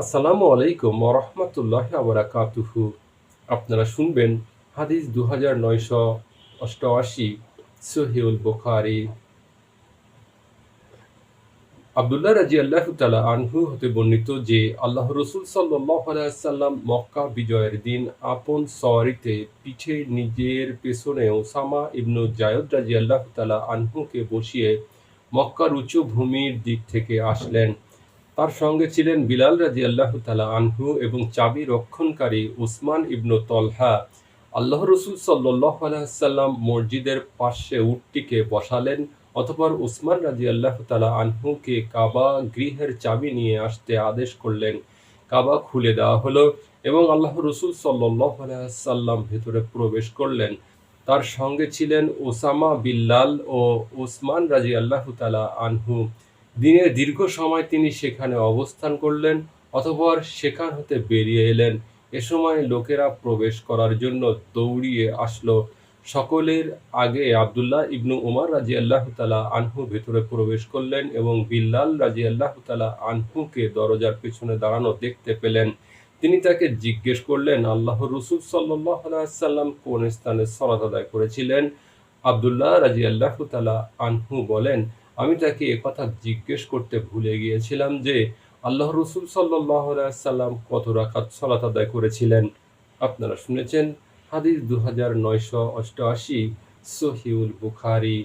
আসসালামু আলাইকুম ওরহমতুল্লাহ আবরাকাতুহু আপনারা শুনবেন হাদিস দু হাজার নয়শো অষ্টআশি সহিউল বুখারি। আবদুল্লাহ রাজি আল্লাহ তালা আনহু হতে বর্ণিত যে, আল্লাহ রসুল আলাইসাল্লাম মক্কা বিজয়ের দিন আপন সওয়ারিতে পিঠে নিজের পেছনে ওসামা ইবনু জায়দ রাজি আল্লাহ তালা আনহুকে বসিয়ে মক্কার উঁচু ভূমির দিক থেকে আসলেন। তার সঙ্গে ছিলেন বিলাল রাজি আল্লাহ তালা আনহু এবং চাবি রক্ষণকারী উসমান ইবনু তলহা। আল্লাহ রসুল সাল্লাহ আলাইসাল্লাম মসজিদের পাশে উটটিকে বসালেন অতপর উসমান রাজি আল্লাহ তালা আনহুকে কাবা গৃহের চাবি নিয়ে আসতে আদেশ করলেন। কাবা খুলে দেওয়া হলো এবং আল্লাহ রসুল সাল্লাহ আলাইসাল্লাম ভেতরে প্রবেশ করলেন। তার সঙ্গে ছিলেন ওসামা বিল্লাল ও ওসমান রাজি আল্লাহ তালা আনহু। দিনের দীর্ঘ সময় তিনি সেখানে অবস্থান করলেন অতঃপর সেখান হতে বেরিয়ে এলেন। এ সময় লোকেরা প্রবেশ করার জন্য দৌড়িয়ে আসলো। সকলের আগে আবদুল্লাহ ইবনু উমার রাজি আল্লাহ তালা আনহু ভেতরে প্রবেশ করলেন এবং বিল্লাল রাজি আল্লাহ তালা আনহুকে দরজার পেছনে দাঁড়ানো দেখতে পেলেন। তিনি তাকে জিজ্ঞেস করলেন আল্লাহ রসুল সাল্লাম কোন স্থানে সলাত আদায় করেছিলেন? আবদুল্লাহ রাজি আল্লাহ তালা আনহু বলেন আমি তাকে কথা জিজ্ঞেস করতে ভুলে গিয়েছিলাম যে আল্লাহ রসুল সাল্লাহ সাল্লাম কত রাখাত সলাত আদায় করেছিলেন। আপনারা শুনেছেন হাদিস দু হাজার নয়শো অষ্টআশি সহিউল বুখারি।